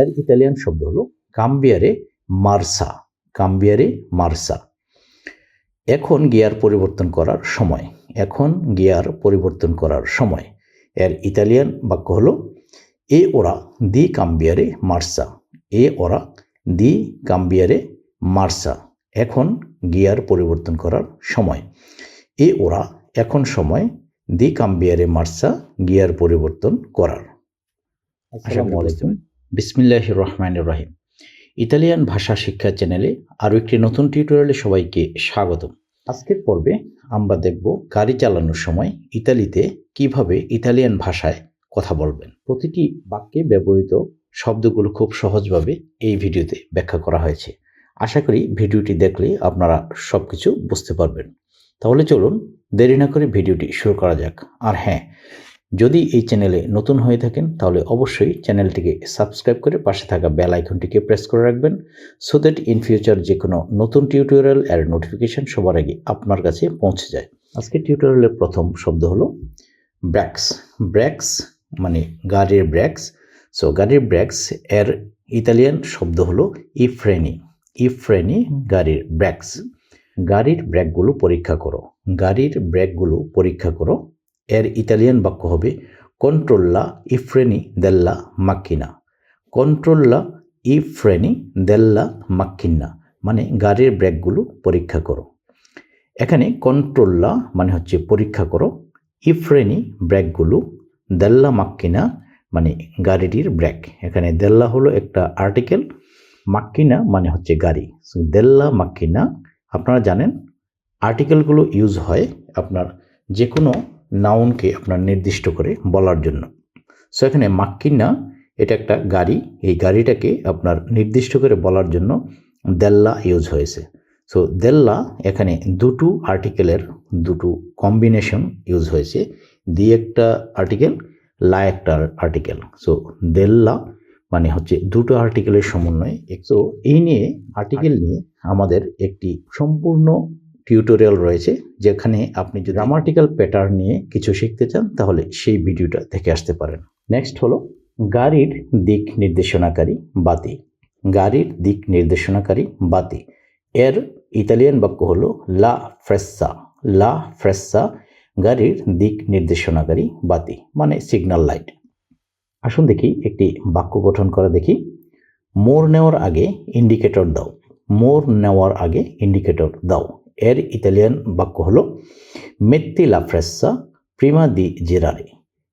এর ইতালিয়ান শব্দ হলো কাম্বিয়ারে মার্সা কাম্বিয়ারে মার্সা। এখন গিয়ার পরিবর্তন করার সময় এখন গিয়ার পরিবর্তন করার সময়। এর ইতালিয়ান বাক্য হলো এ ওরা দি কাম্বিয়ারে মার্সা এ ওরা দি কাম্বিয়ারে মার্সা। এখন গিয়ার পরিবর্তন করার সময় এ ওরা এখন সময় দি কাম্বিয়ারে মার্সা গিয়ার পরিবর্তন করার। আসসালামু আলাইকুম। বিসমিল্লাহ রহমান রহিম। ইতালিয়ান ভাষা শিক্ষা চ্যানেলে আরও একটি নতুন টিউটোরিয়ালে সবাইকে স্বাগতম। আজকের পর্বে আমরা দেখব গাড়ি চালানোর সময় ইতালিতে কীভাবে ইতালিয়ান ভাষায় কথা বলবেন। প্রতিটি বাক্যে ব্যবহৃত শব্দগুলো খুব সহজভাবে এই ভিডিওতে ব্যাখ্যা করা হয়েছে। আশা করি ভিডিওটি দেখলে আপনারা সব কিছু বুঝতে পারবেন। তাহলে চলুন দেরি না করে ভিডিওটি শুরু করা যাক। আর হ্যাঁ যদি এই চ্যানেলে নতুন হয়ে থাকেন, তাহলে অবশ্যই চ্যানেলটিকে সাবস্ক্রাইব করে পাশে থাকা বেল আইকনটিকে প্রেস করে রাখবেন সো দ্যাট ইন ফিউচার যে কোনো নতুন টিউটোরিয়াল এর নোটিফিকেশন সবার আগে আপনার কাছে পৌঁছে যায়। আজকে টিউটোরিয়ালের প্রথম শব্দ হলো ব্র্যাক্স। ব্র্যাক্স মানে গাড়ির ব্র্যাক্স। সো গাড়ির ব্র্যাক্স এর ইতালিয়ান শব্দ হলো ইফ্রেনি। ইফ্রেনি গাড়ির ব্র্যাক্স। গাড়ির ব্র্যাকগুলো পরীক্ষা করো। গাড়ির ব্র্যাকগুলো পরীক্ষা করো। এর ইতালিয়ান বাক্য হবে কন্ট্রোল্লা ইফ্রেনি দেল্লা মাক্কিনা কন্ট্রোল্লা ইফ্রেনি দেল্লা মাক্কিনা মানে গাড়ির ব্রেকগুলো পরীক্ষা করো। এখানে কন্ট্রোল্লা মানে হচ্ছে পরীক্ষা করো। ইফ্রেনি ব্রেকগুলো দেল্লা মাক্কিনা মানে গাড়িটির ব্রেক। এখানে দেল্লা হলো একটা আর্টিকেল মাক্কিনা মানে হচ্ছে গাড়ি। দেল্লা মাক্কিনা আপনারা জানেন, আর্টিকেলগুলো ইউজ হয় আপনার যে কোনো নাউনকে আপনার নির্দিষ্ট করে বলার জন্য। সো এখানে মাক্কিনা এটা একটা গাড়ি। এই গাড়িটাকে আপনার নির্দিষ্ট করে বলার জন্য দেল্লা ইউজ হয়েছে। সো দেল্লা এখানে দুটো আর্টিকেলের দুটো কম্বিনেশন ইউজ হয়েছে। দি একটা আর্টিকেল লা একটা আর্টিকেল। সো দেল্লা মানে হচ্ছে দুটো আর্টিকেলের সমন্বয়ে। তো এই নিয়ে আর্টিকেল। নিয়ে আমাদের একটি সম্পূর্ণ টিউটোরিয়াল রয়েছে, যেখানে আপনি যদি গ্রামাটিক্যাল প্যাটার্ন নিয়ে কিছু শিখতে চান, তাহলে সেই ভিডিওটা দেখে আসতে পারেন। নেক্সট হলো, গাড়ির দিক নির্দেশনাকারী বাতি। গাড়ির দিক নির্দেশনাকারী বাতি। এর ইতালিয়ান বাক্য হলো, লা ফ্রেসা। লা ফ্রেসা, গাড়ির দিক নির্দেশনাকারী বাতি মানে সিগন্যাল লাইট আসুন দেখি একটি বাক্য গঠন করা দেখি। মোর নেওয়ার আগে ইন্ডিকেটর দাও। মোর নেওয়ার আগে ইন্ডিকেটর দাও। এর ইতালিয়ান বাক্য হলো মেত্তি লা ফ্রেসা প্রিমা দি জিরারে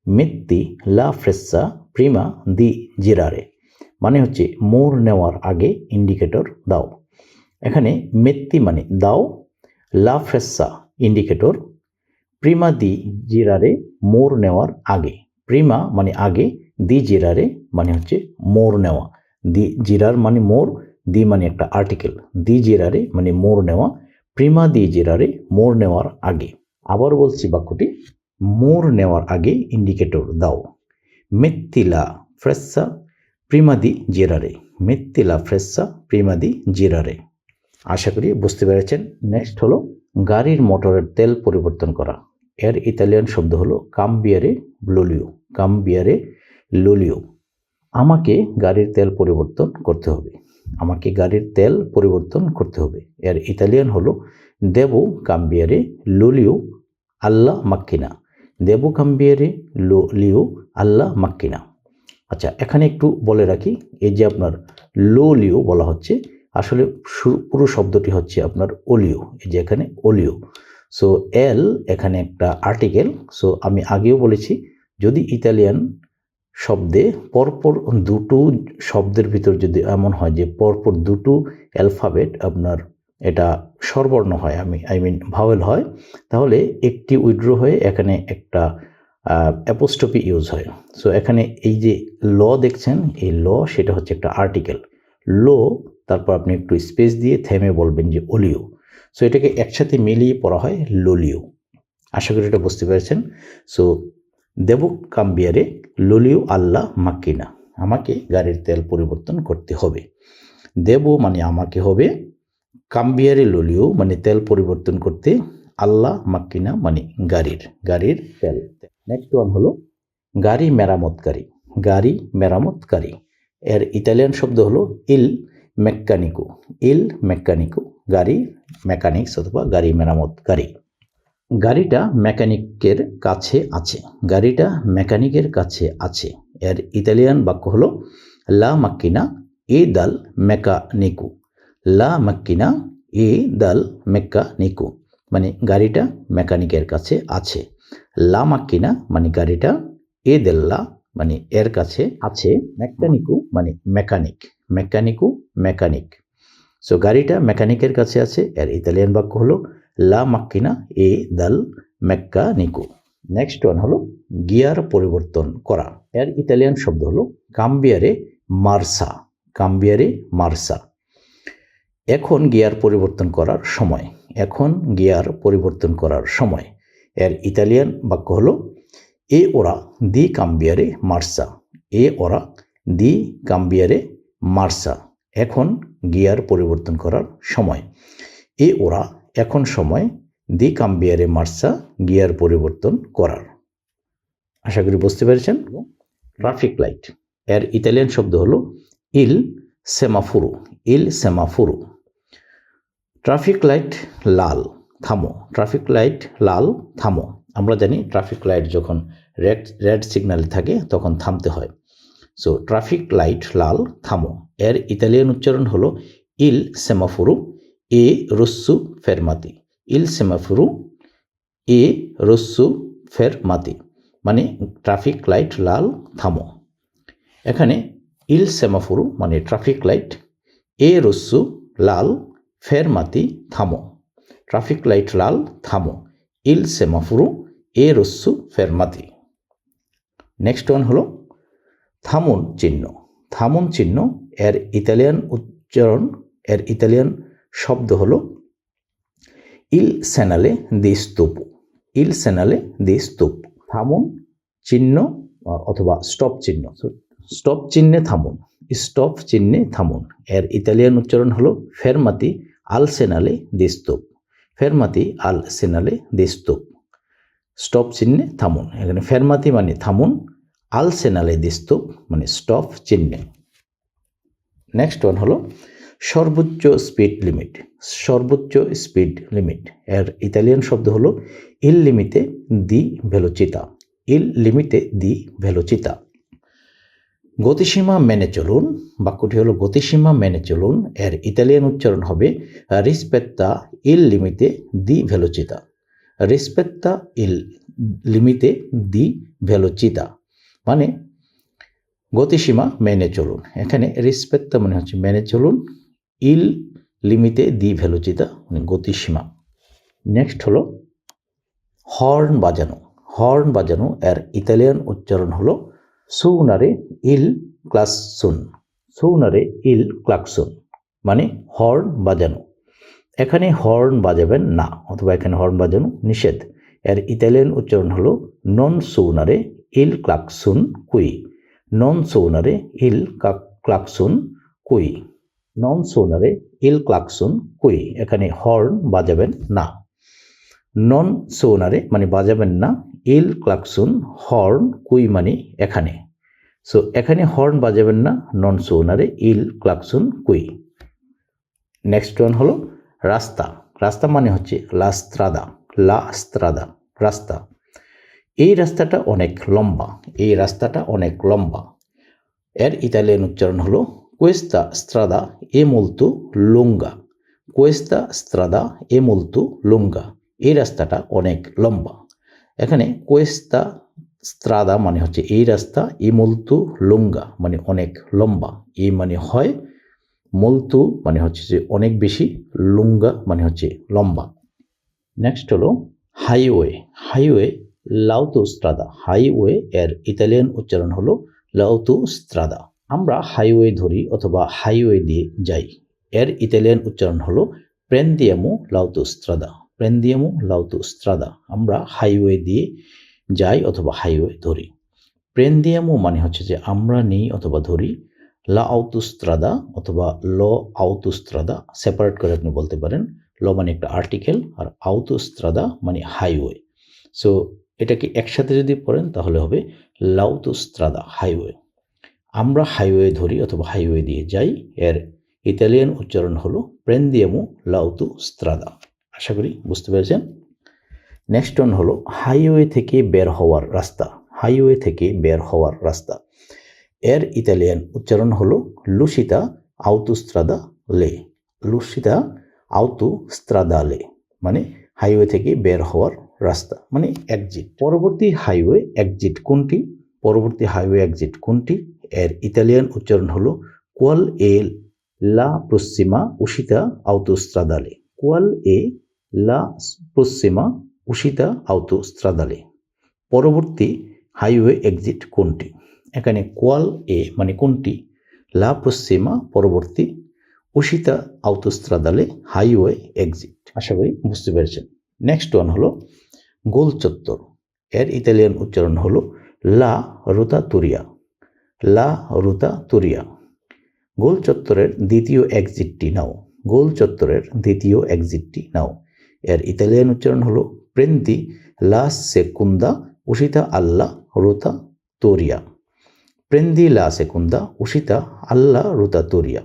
মেত্তি লা ফ্রেসা প্রিমা দি জিরারে মানে হচ্ছে মোর নেওয়ার আগে ইন্ডিকেটর দাও। এখানে মেত্তি মানে দাও লা ফ্রেসা ইন্ডিকেটর প্রিমা দি জিরারে মোর নেওয়ার আগে। প্রিমা মানে আগে দি জিরারে মানে হচ্ছে মোর নেওয়া। দি জিরার মানে মোর দি মানে একটা আর্টিকেল দি জিরারে মানে মোর নেওয়া। প্রিমা দি জিরারে মোড় নেওয়ার আগে। আবার বলছি বাক্যটি মোড় নেওয়ার আগে ইন্ডিকেটর দাও। মেত্তিলা ফ্রেসা প্রিমা দি জিরারে। মেত্তিলা ফ্রেসা প্রিমা দি জিরারে। আশা করি বুঝতে পেরেছেন। নেক্সট হলো গাড়ির মোটরের তেল পরিবর্তন করা। এর ইতালিয়ান শব্দ হলো কাম্বিয়ারে লোলিও। কাম্বিয়ারে লোলিও। আমাকে গাড়ির তেল পরিবর্তন করতে হবে। আমাকে গাড়ির তেল পরিবর্তন করতে হবে। এর ইতালিয়ান হলো, দেবো কাম্বিয়ারে লোলিও আল্লাহ মাক্কিনা। দেবো কাম্বিয়ারে লোলিও আল্লাহ মাক্কিনা। আচ্ছা এখানে একটু বলে রাখি, এই যে আপনার লোলিও বলা হচ্ছে, আসলে পুরো শব্দটি হচ্ছে আপনার ওলিও, এই যে এখানে ওলিও। সো, এল এখানে একটা আর্টিকেল, সো আমি আগেও বলেছি, যদি ইতালিয়ান শব্দে পরপর দুটো শব্দের ভিতর যদি এমন হয় যে পরপর দুটো অ্যালফাবেট আপনার এটা স্বরবর্ণ হয়, আমি আই মিন ভাওয়েল হয়, তাহলে একটি উইড্রো হয়ে এখানে একটা অ্যাপোস্টপি ইউজ হয়। সো এখানে এই যে ল দেখছেন, এই ল সেটা হচ্ছে একটা আর্টিকেল। লো, তারপর আপনি একটু স্পেস দিয়ে থেমে বলবেন যে ওলিও সো এটাকে একসাথে মিলিয়ে পড়া হয় লোলিও। আশা করি এটা বুঝতে পেরেছেন। সো দেব কাম্বিয়ারে লোলিও আল্লাহ মাক্কিনা। আমাকে গাড়ির তেল পরিবর্তন করতে হবে। দেব মানে আমাকে হবে, কাম্বিয়ারে লোলিও মানে তেল পরিবর্তন করতে, আল্লাহ মাক্কিনা মানে গাড়ির গাড়ির তেল। নেক্সট ওয়ান হলো, গাড়ি মেরামতকারী গাড়ি মেরামতকারী। এর ইতালিয়ান শব্দ হলো, ইল মেকানিকো ইল মেকানিকো গাড়ি মেকানিক্স অথবা গাড়ি মেরামতকারী। গাড়িটা মেকানিকের কাছে আছে। গাড়িটা মেকানিকের কাছে আছে। এর ইতালিয়ান বাক্য হলো, লা মাক্কিনা এ দাল মেকানিকু। লা মাক্কিনা এ দাল মেকানিকু। মানে গাড়িটা মেকানিকের কাছে আছে। লা মাক্কিনা মানে গাড়িটা, এ দেল্লা মানে এর কাছে আছে। মেকানিকু মানে মেকানিক। মেকানিকু, মেকানিক। সো গাড়িটা মেকানিকের কাছে আছে। এর ইতালিয়ান বাক্য হলো লা মাক্কিনা, এ, দাল মেকানিকু নেক্সট ওয়ান হলো গিয়ার পরিবর্তন করা। এর ইতালিয়ান শব্দ হলো কাম্বিয়ারে মার্সা। কাম্বিয়ারে মার্সা। এখন গিয়ার পরিবর্তন করার সময়। এখন গিয়ার পরিবর্তন করার সময়। এর ইতালিয়ান বাক্য হলো এ ওরা দি কাম্বিয়ারে মার্সা। এ ওরা দি কাম্বিয়ারে মার্সা। এখন গিয়ার পরিবর্তন করার সময়। এ ওরা এখন সময় দি কাম্বিয়ারে মার্সা গিয়ার পরিবর্তন করার। আশা করি বুঝতে পেরেছেন? ট্রাফিক লাইটের ইতালিয়ান শব্দ হলো ইল সেমাফুরু ইল সেমাফুরু ট্রাফিক লাইট লাল, থামো। ট্রাফিক লাইট লাল, থামো। আমরা জানি ট্রাফিক লাইট যখন রেড রেড সিগন্যাল থাকে, তখন থামতে হয়। সো ট্রাফিক লাইট লাল, থামো। এর ইতালিয়ান উচ্চারণ হলো ইল সেমাফুরু এ রস্সু ফেরমাতি ইল সেমাফুরু এ রস্সু ফেরমাতি মানে ট্রাফিক লাইট লাল থামো। এখানে ইল সেমাফুরু মানে ট্রাফিক লাইট, এ রস্সু লাল ফেরমাতি থামো। ট্রাফিক লাইট লাল থামো। ইল সেমাফুরু এ রস্সু ফেরমাতি নেক্সট ওয়ান হলো থামুন চিহ্ন। থামুন চিহ্ন এর ইতালিয়ান উচ্চারণ, এর ইতালিয়ান শব্দ হলো ইল সেনালে দি স্তূপ ইল সেনালে দি স্তূপ থামুন, চিহ্ন, অথবা স্টপ চিহ্ন। স্টপ চিহ্নে থামুন স্টপ চিহ্নে থামুন। এর ইতালিয়ান উচ্চারণ হলো ফেরমাতি আল সেনালে দি স্তূপ ফেরমাতি আল সেনালে দি স্তূপ স্টপ চিহ্নে থামুন, এখানে ফেরমাতি মানে থামুন, আল সেনালে দি স্তূপ মানে স্টপ চিহ্নে। নেক্সট ওয়ান হলো সর্বোচ্চ স্পিড লিমিট সর্বোচ্চ স্পিড লিমিট এর ইতালিয়ান শব্দ হলো ইল লিমিতে দি ভেলোচিতা ইল লিমিতে দি ভেলোচিতা গতিসীমা মেনে চলুন, বাক্যটি হলো গতিসীমা মেনে চলুন, এর ইতালিয়ান উচ্চারণ হবে রিসপেত্তা ইল লিমিতে দি ভেলোচিতা রিসপেত্তা ইল লিমিতে দি ভেলোচিতা মানে গতিসীমা মেনে চলুন। এখানে রিসপেক্টা মনে হচ্ছে মেনে চলুন ইল লিমিতে দি ভেলোচিতা মানে গতিসীমা। নেক্সট হলো হর্ন বাজানো। হর্ন বাজানো, এর ইতালিয়ান উচ্চারণ হলো সৌনারে ইল ক্লাসুন। সৌনারে ইল ক্লাকসুন মানে হর্ন বাজানো। এখানে হর্ন বাজাবেন না, অথবা এখানে হর্ন বাজানো নিষেধ। এর ইতালিয়ান উচ্চারণ হলো নন সৌনারে ইল ক্লাকসুন কুই নন সৌনারে ইল ক্লাকসুন কুই নন সোনারে ইল ক্লাকসুন কুই এখানে হর্ন বাজাবেন না। নন সোনারে মানে বাজাবেন না। ইল ক্লাকসুন হর্ন কুই মানে এখানে। সো এখানে হর্ন বাজাবেন না। নন সোনারে ইল ক্লাকসুন কুই নেক্সট ওয়ান হলো রাস্তা। রাস্তা মানে হচ্ছে লাস্ত্রাদা লা স্ত্রাদা রাস্তা। এই রাস্তাটা অনেক লম্বা। এই রাস্তাটা অনেক লম্বা। এর ইতালিয়ান উচ্চারণ হলো কোয়েস্তা স্ত্রাদা এ molto lunga. কোয়েস্তা স্ত্রাদা এ molto lunga. এই রাস্তাটা অনেক লম্বা। এখানে কোয়েস্তা স্ত্রাদা মানে হচ্ছে এই রাস্তা ই molto lunga মানে অনেক লম্বা। এই মানে হয় molto মানে হচ্ছে যে অনেক বেশি লুঙ্গা মানে হচ্ছে লম্বা। নেক্সট হলো হাইওয়ে হাইওয়ে লাউতো স্ত্রাদা হাইওয়ে এর ইতালিয়ান উচ্চারণ হলো লাউতো স্ত্রাদা আমরা হাইওয়ে ধরি অথবা হাইওয়ে দিয়ে যাই। এর ইতালিয়ান উচ্চারণ হলো প্রেন্দিয়ামো লাউতো স্ত্রাদা প্রেন্দিয়ামো লাউতো স্ত্রাদা আমরা হাইওয়ে দিয়ে যাই অথবা হাইওয়ে ধরি। প্রেন্দিয়ামো মানে হচ্ছে যে আমরা নিই অথবা ধরি। লা আউতুস্ত্রাদা অথবা ল আউতুস্ত্রাদা সেপারেট করে আপনি বলতে পারেন। ল মানে একটা আর্টিকেল আর আউতুস্ত্রাদা মানে হাইওয়ে সো এটাকে একসাথে যদি পড়েন তাহলে হবে লাউতুস্ত্রাদা হাইওয়ে আমরা হাইওয়ে ধরি অথবা হাইওয়ে দিয়ে যাই, এর ইতালিয়ান উচ্চারণ হলো প্রেন্দিয়ামু লাউতু স্ত্রাদা আশা করি বুঝতে পেরেছেন? নেক্সট ওয়ান হলো হাইওয়ে থেকে বের হওয়ার রাস্তা হাইওয়ে থেকে বের হওয়ার রাস্তা। এর ইতালিয়ান উচ্চারণ হলো লুসিতা আউতুস্ত্রাদা লে লুসিতা আউতু স্ত্রাদা লে মানে হাইওয়ে থেকে বের হওয়ার রাস্তা। মানে একজিট পরবর্তী হাইওয়ে এক্সিট কোনটি? পরবর্তী হাইওয়ে একজিট কোনটি? এর ইতালিয়ান উচ্চারণ হলো কোয়াল এ লা প্রসিমা উশিতা আউতোস্ত্রাদালে কোয়াল এ লা প্রসিমা উশিতা আউতোস্ত্রাদালে পরবর্তী হাইওয়ে এক্সিট কোনটি? এখানে কোয়াল এ মানে কোনটি? লা প্রসিমা পরবর্তী উশিতা আউতোস্ত্রাদালে হাইওয়ে এক্সিট আশা করি বুঝতে পেরেছেন। নেক্সট ওয়ান হলো গোল চত্বর এর ইতালিয়ান উচ্চারণ হলো লা রুতা তুরিয়া লা রুতা তুরিয়া। গোল চত্বরের দ্বিতীয় এক্সিটটি নাও। গোল চত্বরের দ্বিতীয় এক্সিটটি নাও। এর ইতালিয়ান উচ্চারণ হলো প্রেন্তি লা সেকুন্দা উষিতা আল্লা রুতা তোরিয়া। প্রেন্দি লা সেকুন্দা উষিতা আল্লা রুতা তোরিয়া।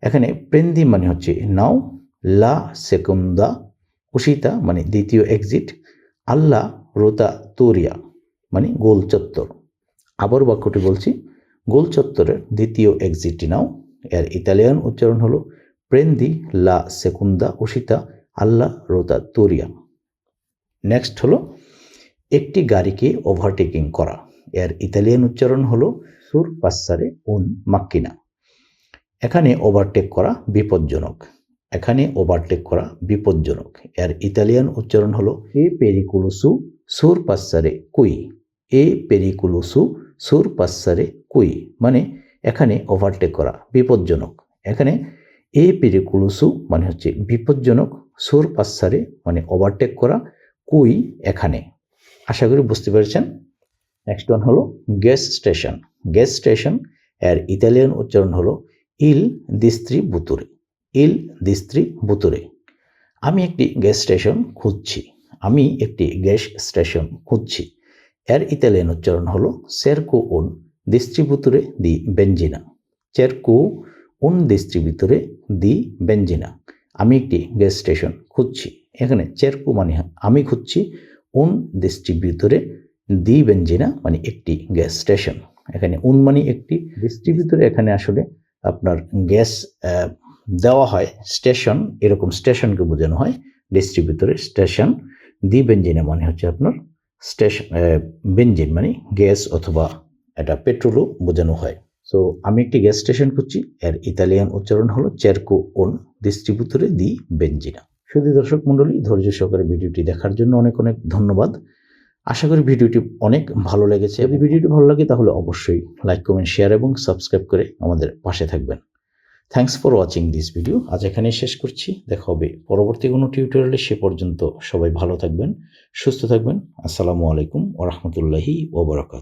এখানে প্রেন্দি মানে হচ্ছে নাও, লা সেকুন্দা উষিতা মানে দ্বিতীয় এক্সিট আল্লাহ রোতা তোরিয়া মানে গোল চত্বর। আবার বাক্যটি বলছি গোল চত্বরের দ্বিতীয় এক্সিটটি নাও। এর ইতালিয়ান উচ্চারণ হলো প্রেন্দি লা সেকুন্দা উশিতা আল্লাহ রোতা তোরিয়া নেক্সট হলো, একটি গাড়িকে ওভারটেকিং করা। এর ইতালিয়ান উচ্চারণ হলো সুর পাসারে উন মাক্কিনা এখানে ওভারটেক করা বিপজ্জনক। এখানে ওভারটেক করা বিপজ্জনক। এর ইতালিয়ান উচ্চারণ হলো, এ পেরিকুলুসু সুর পাসারে কুই এ পেরিকুলুসু সুর পাসারে কুই মানে এখানে ওভারটেক করা, বিপজ্জনক। এখানে এ পেরিকুলুসু মানে হচ্ছে বিপজ্জনক, সুর পাসারে মানে ওভারটেক করা, কুই এখানে। আশা করি বুঝতে পেরেছেন? নেক্সট ওয়ান হলো গ্যাস স্টেশন গ্যাস স্টেশনের ইতালিয়ান উচ্চারণ হলো ইল দিস্ত্রি বুতুরে ইল দিস্ত্রি বুতুরে আমি একটি গ্যাস স্টেশন খুঁজছি। আমি একটি গ্যাস স্টেশন খুঁজছি। এর ইতালিয়ান উচ্চারণ হলো সেরকো উন ডিস্ট্রিবিউতরে দি বেঞ্জিনা চেরকো উন ডিস্ট্রিবিউতরে দি বেঞ্জিনা আমি একটি গ্যাস স্টেশন খুঁজছি। এখানে চেরকো মানে আমি খুঁজছি উন ডিস্ট্রিবিউতরে দি বেঞ্জিনা মানে একটি গ্যাস স্টেশন এখানে উন মানে একটি ডিস্ট্রিবিউটরে এখানে আসলে আপনার গ্যাস দেওয়া হয় স্টেশন এরকম স্টেশনকে বোঝানো হয়। ডিস্ট্রিবিউটরের স্টেশন দি বেঞ্জিনা মানে হচ্ছে আপনার স্টেশন বেঞ্জিন মানে গ্যাস অথবা এটা পেট্রোলও বোঝানো হয়। সো আমি একটি গ্যাস স্টেশন খুঁজছি, এর ইতালিয়ান উচ্চারণ হলো চেরকো ওন ডিস্ট্রিবিউটরে দি বেঞ্জিনা। শুধু দর্শক মণ্ডলী, ধৈর্য সহকারে ভিডিওটি দেখার জন্য অনেক অনেক ধন্যবাদ। আশা করি ভিডিওটি অনেক ভালো লেগেছে। যদি ভিডিওটি ভালো লাগে, তাহলে অবশ্যই লাইক কমেন্ট শেয়ার এবং সাবস্ক্রাইব করে আমাদের পাশে থাকবেন। Thanks for watching this video আজ এখানেই শেষ করছি। দেখা হবে পরবর্তী কোনো টিউটোরিয়ালে সে পর্যন্ত। সবাই ভালো থাকবেন, সুস্থ থাকবেন। আসসালামু আলাইকুম ওরহমতুল্লাহি ওবরাকাত